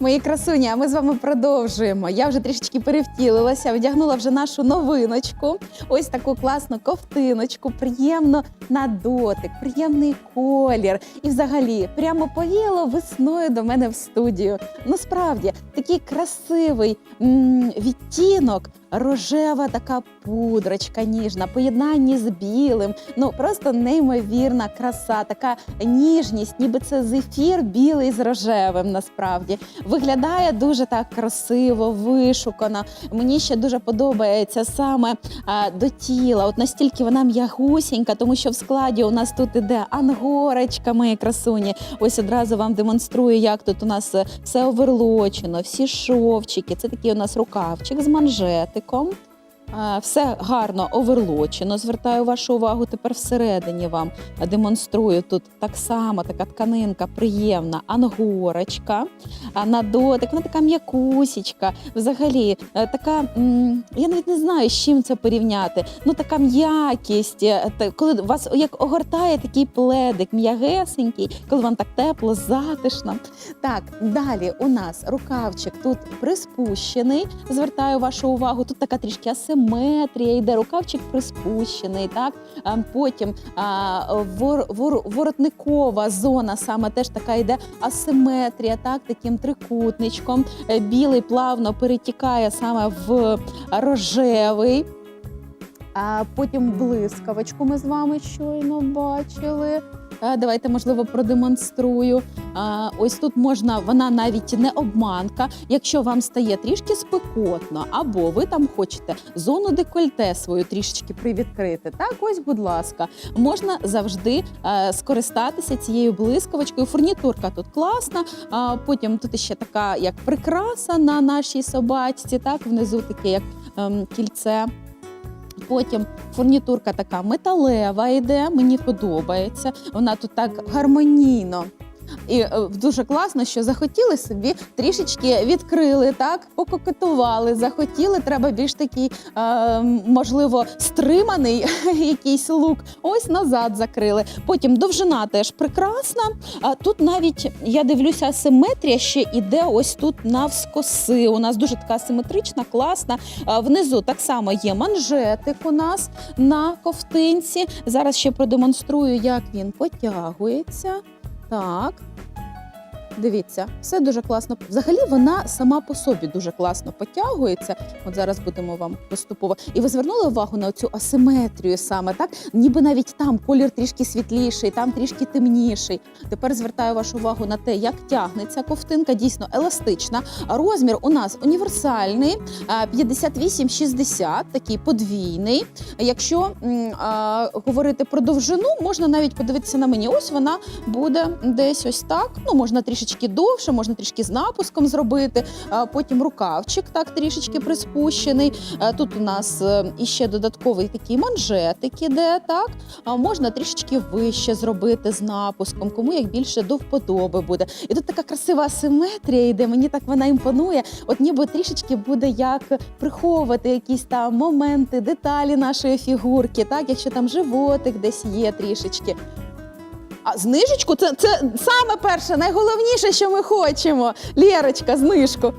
Мої красуні, а ми з вами продовжуємо. Я вже трішечки перевтілилася, вдягнула вже нашу новиночку. Ось таку класну ковтиночку, приємно на дотик, приємний колір. І взагалі прямо повіяло весною до мене в студію. Ну справді такий красивий м- відтінок. Рожева така пудрочка ніжна, поєднанні з білим. Ну просто неймовірна краса, така ніжність, ніби це зефір білий з рожевим. Насправді виглядає дуже так красиво, вишукано. Мені ще дуже подобається саме а, до тіла. От настільки вона м'ягусінька, тому що складі у нас тут іде ангорочка, мої красуні. Ось одразу вам демонструю, як тут у нас е, все оверлочено, всі шовчики. Це такий у нас рукавчик з манжетиком. Все гарно оверлочено. Звертаю вашу увагу тепер всередині вам демонструю тут так само така тканинка приємна, ангорочка. На дотик, вона така м'якусічка. Взагалі, е, така, я навіть не знаю, з чим це порівняти. Ну, така м'якість, е, коли вас як огортає такий пледик, м'ягесенький, коли вам так тепло, затишно. Так, далі у нас рукавчик тут приспущений. Звертаю вашу увагу. Тут така трішки асиметрія йде. Рукавчик приспущений. Так потім вор, вор, воротникова зона саме теж така йде асиметрія, так таким трикутничком. Е, Білий плавно перетікає саме в рожевий. А потім блискавочку ми з вами щойно бачили. Е, Давайте, можливо, продемонструю. Ось тут можна, вона навіть не обманка. Якщо вам стає трішки спекотно, або ви там хочете зону декольте свою трішечки привідкрити. Так, ось, будь ласка, можна завжди е, скористатися цією блискавочкою. Фурнітурка тут класна. Потім тут ще така як прикраса на нашій собачці. Так, внизу таке як ем, кільце. Потім фурнітурка така металева йде, мені подобається. Вона тут так гармонійно. І е, дуже класно, що захотіли собі трішечки відкрили, так пококетували. Захотіли, треба більш такий, е, можливо, стриманий якийсь лук. Ось назад закрили. Потім довжина теж прекрасна. А тут навіть я дивлюся, асиметрія ще іде ось тут навскоси. У нас дуже така симетрична, класна. А внизу так само є манжетик у нас на ковтинці. Зараз ще продемонструю, як він потягується. Так. Дивіться, все дуже класно. Взагалі вона сама по собі дуже класно потягується. От зараз будемо вам поступово. І ви звернули увагу на цю асиметрію саме, так? Ніби навіть там колір трішки світліший, там трішки темніший. Тепер звертаю вашу увагу на те, як тягнеться ковтинка, дійсно еластична. Розмір у нас універсальний 58-60, такий подвійний. Якщо а, говорити про довжину, можна навіть подивитися на мені. Ось вона буде десь ось так. Ну, можна трішечки довше, можна трішки з напуском зробити. Потім рукавчик так трішечки приспущений. Тут у нас е, іще додатковий такий манжетик іде, так. Можна трішечки вище зробити з напуском, кому як більше до вподоби буде. І тут така красива асиметрія йде. Мені так вона імпонує. От ніби трішечки буде як приховувати якісь там моменти, деталі нашої фігурки, так, якщо там животик десь є трішечки. А знижечку це, це саме перше, найголовніше, що ми хочемо. Лєрочка, знижку.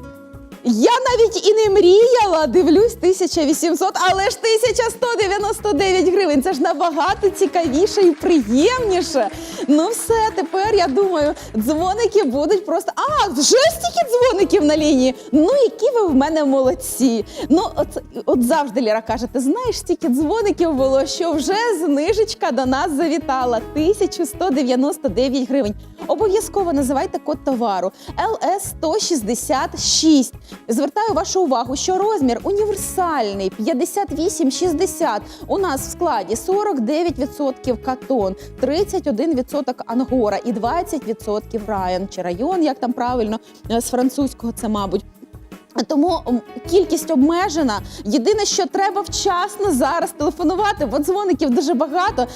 Я навіть і не мріяла, дивлюсь 1800, але ж 1199 гривень. Це ж набагато цікавіше і приємніше. Ну все, тепер я думаю, дзвоники будуть просто. А, вже стільки дзвоників на лінії. Ну, які ви в мене молодці. Ну, от, от завжди Ліра каже, ти знаєш, стільки дзвоників було, що вже знижечка до нас завітала 1199 гривень. Обов'язково називайте код товару LS 166. Звертаю вашу увагу, що розмір універсальний 58-60. У нас в складі 49% катон, 31% ангора і 20% район чи район, як там правильно е, з французького це, мабуть. Тому кількість обмежена. Єдине, що треба вчасно зараз телефонувати, бо дзвоників дуже багато.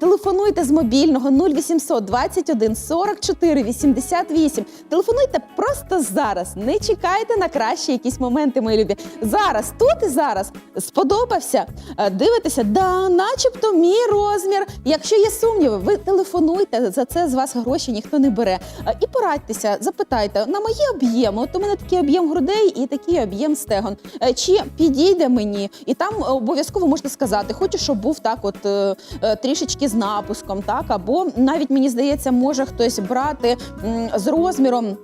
Телефонуйте з мобільного 0800 21 44 88. Телефонуйте просто зараз. Не чекайте на кращі якісь моменти, мої любі. Зараз, тут і зараз сподобався. Е, Дивитеся, да, начебто мій розмір. Якщо є сумніви, ви телефонуйте. За це з вас гроші ніхто не бере. Е, І порадьтеся, запитайте на мої об'єми. От у мене такий об'єм грудей і такий об'єм стегон. Е, Чи підійде мені? І там е, обов'язково можна сказати, хочу, щоб був так, от е, трішечки з напуском, так або навіть мені здається, може хтось брати з розміром.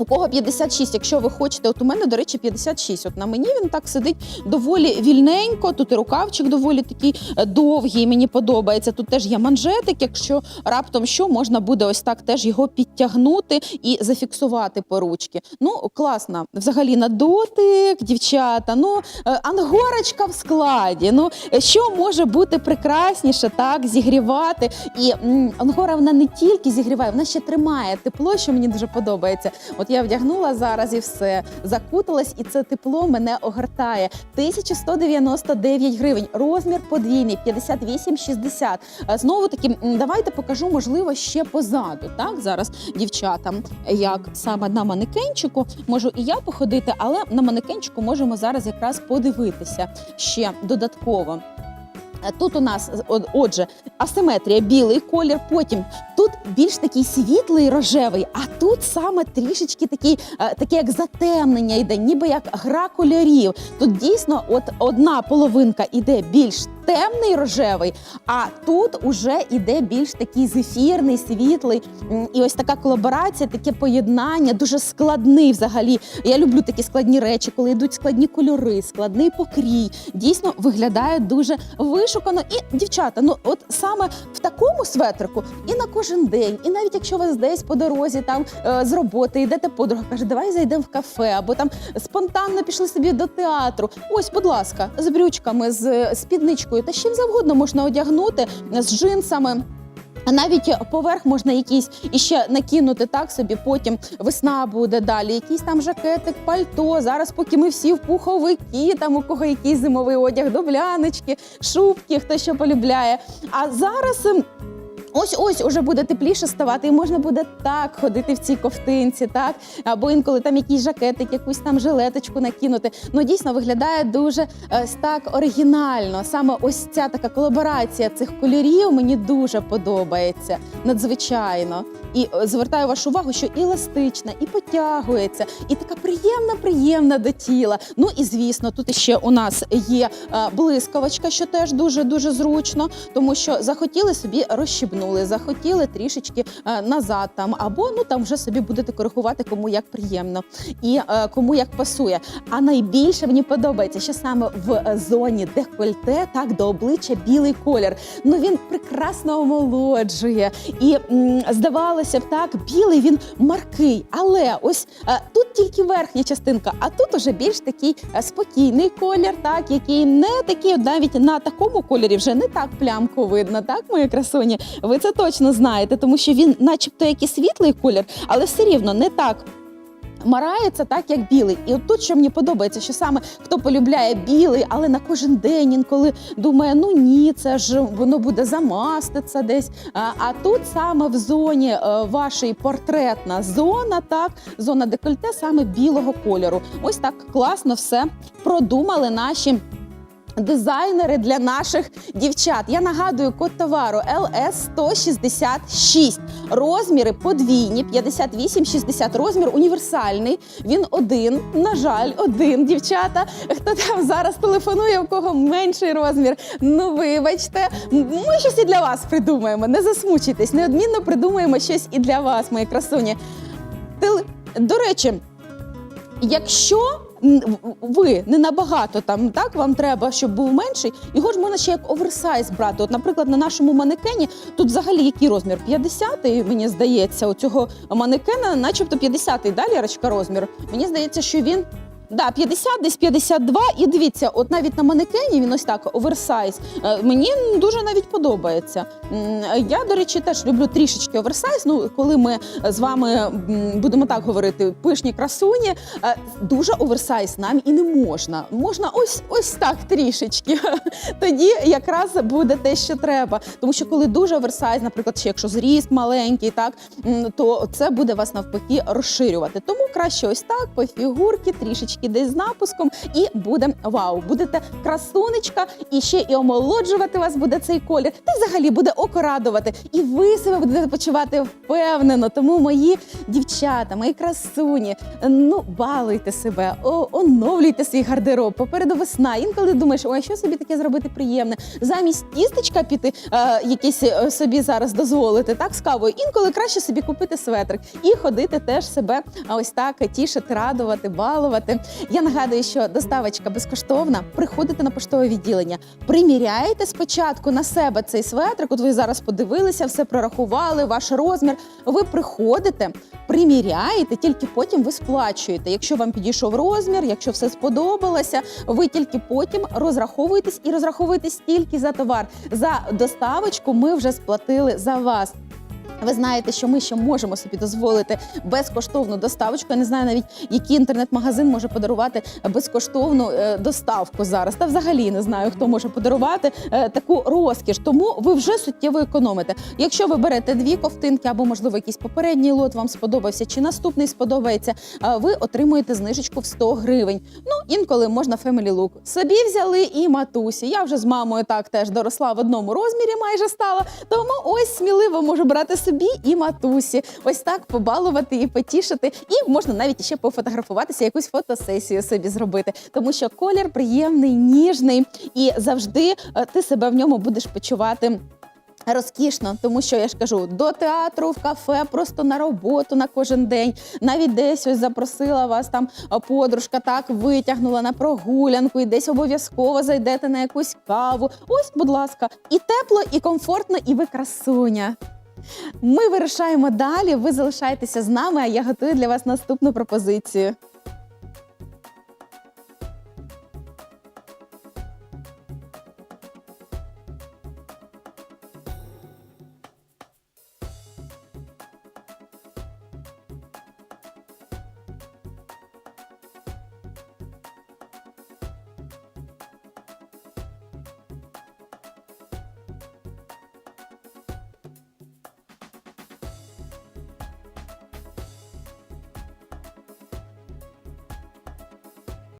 У кого 56, якщо ви хочете, от у мене, до речі, 56. От на мені він так сидить доволі вільненько. Тут і рукавчик доволі такий е, довгий. Мені подобається. Тут теж є манжетик. Якщо раптом що можна буде ось так теж його підтягнути і зафіксувати по ручки. Ну класно. Взагалі на дотик, дівчата. Ну е, ангорочка в складі. Ну що може бути прекрасніше, так зігрівати. І м, ангора вона не тільки зігріває, вона ще тримає тепло, що мені дуже подобається. От я вдягнула зараз і все, закуталась, і це тепло мене огортає. 1199 гривень. Розмір подвійний, 58,60. Е, Знову таки, давайте покажу, можливо, ще позаду. Так, зараз дівчатам, як саме на манекенчику, можу і я походити, але на манекенчику можемо зараз якраз подивитися ще додатково. Тут у нас отже асиметрія, білий колір. Потім тут більш такий світлий рожевий, а тут саме трішечки такий, е, таке як затемнення йде, ніби як гра кольорів. Тут дійсно, от одна половинка іде більш темний рожевий, а тут уже іде більш такий зефірний, світлий. І ось така колаборація, таке поєднання, дуже складний взагалі. Я люблю такі складні речі, коли йдуть складні кольори, складний покрій. Дійсно виглядає дуже вишукано. І дівчата, ну от саме в такому светрику і на кожен день, і навіть якщо ви десь по дорозі там е, з роботи йдете подруга, каже, давай зайдемо в кафе, або там спонтанно пішли собі до театру. Ось, будь ласка, з брючками, з е, спідничкою та чим завгодно можна одягнути з джинсами. А навіть поверх можна якийсь іще накинути так собі. Потім весна буде далі. Якийсь там жакетик, пальто. Зараз, поки ми всі в пуховики, там у кого якийсь зимовий одяг, добляночки, шубки, хто що полюбляє. А зараз. Ось ось уже буде тепліше ставати, і можна буде так ходити в цій ковтинці, так або інколи там якийсь жакетик, якусь там жилеточку накинути. Ну дійсно виглядає дуже ось так оригінально. Саме ось ця така колаборація цих кольорів мені дуже подобається надзвичайно. І е, звертаю вашу увагу, що і еластична, і потягується, і така приємна, приємна до тіла. Ну і звісно, тут ще у нас є е, блискавочка, що теж дуже дуже зручно, тому що захотіли собі розщібнули, захотіли трішечки е, назад там, або ну там вже собі будете коригувати, кому як приємно і е, кому як пасує. А найбільше мені подобається, що саме в е, зоні декольте, так до обличчя білий колір. Ну він прекрасно омолоджує. І здавалося б, так, білий він маркий. Але ось тут тільки верхня частинка, а тут уже більш такий спокійний колір, так, який не такий, навіть на такому кольорі вже не так плямку видно, так, мої красуні. Ви це точно знаєте, тому що він, начебто, як і світлий колір, але все рівно не так. Марається так, як білий. І от тут, що мені подобається, що саме хто полюбляє білий, але на кожен день інколи думає, ну ні, це ж воно буде замаститься десь. А, а тут саме в зоні е, вашої портретна зона, так, зона декольте саме білого кольору. Ось так класно все продумали наші. Дизайнери для наших дівчат. Я нагадую код товару LS 166. Розміри подвійні, 58-60. Розмір універсальний. Він один. На жаль, один дівчата. Хто там зараз телефонує, у кого менший розмір? Ну вибачте, ми щось і для вас придумаємо. Не засмучуйтесь, неодмінно придумаємо щось і для вас, мої красуні. До речі, якщо ви не набагато там так вам треба, щоб був менший, його ж можна ще як оверсайз брати. От, наприклад, на нашому манекені тут взагалі який розмір? 50-й, мені здається, у цього манекена, начебто 50-й, да, розмір. Мені здається, що він Да, 50, десь 52. І дивіться, от навіть на манекені він ось так оверсайз. Е, Мені дуже навіть подобається. Я, до речі, теж люблю трішечки оверсайз. Ну, коли ми з вами будемо так говорити, пишні красуні, е, дуже оверсайз нам і не можна. Можна ось ось так трішечки. Тоді якраз буде те, що треба. Тому що коли дуже оверсайз, наприклад, ще якщо зріст маленький, так то це буде вас навпаки розширювати. Тому краще ось так, по фігурці, трішечки десь з напуском, і буде вау, будете красунечка, і ще і омолоджувати вас буде цей колір. Та взагалі буде око радувати. І ви себе будете почувати впевнено. Тому мої дівчата, мої красуні, ну балуйте себе, оновлюйте свій гардероб. Попереду весна. Інколи думаєш, ой, що собі таке зробити приємне. Замість тістечка піти, е, якісь е, собі зараз дозволити, так з кавою. Інколи краще собі купити светрик і ходити теж себе ось так тішити, радувати, балувати. Я нагадую, що доставочка безкоштовна. Приходите на поштове відділення, приміряєте спочатку на себе цей светрик. От ви зараз подивилися, все прорахували, ваш розмір. Ви приходите, приміряєте, тільки потім ви сплачуєте. Якщо вам підійшов розмір, якщо все сподобалося, ви тільки потім розраховуєтесь і розраховуєтесь тільки за товар. За доставочку ми вже сплатили за вас. Ви знаєте, що ми ще можемо собі дозволити безкоштовну доставочку. Я не знаю навіть, який інтернет-магазин може подарувати безкоштовну е, доставку зараз. Та взагалі не знаю, хто може подарувати е, таку розкіш. Тому ви вже суттєво економите. Якщо ви берете дві ковтинки або, можливо, якийсь попередній лот вам сподобався, чи наступний сподобається, ви отримуєте знижечку в 100 гривень. Ну, інколи можна Family Look. Собі взяли і матусі. Я вже з мамою так теж доросла в одному розмірі, майже стала. Тому ось сміливо можу брати собі і матусі. Ось так побалувати і потішити. І можна навіть ще пофотографуватися, якусь фотосесію собі зробити, тому що колір приємний, ніжний і завжди е, ти себе в ньому будеш почувати. Розкішно, тому що я ж кажу, до театру, в кафе, просто на роботу на кожен день. Навіть десь ось запросила вас там подружка, так витягнула на прогулянку, і десь обов'язково зайдете на якусь каву. Ось, будь ласка, і тепло, і комфортно, і ви красуня. Ми вирушаємо далі. Ви залишаєтеся з нами, а я готую для вас наступну пропозицію.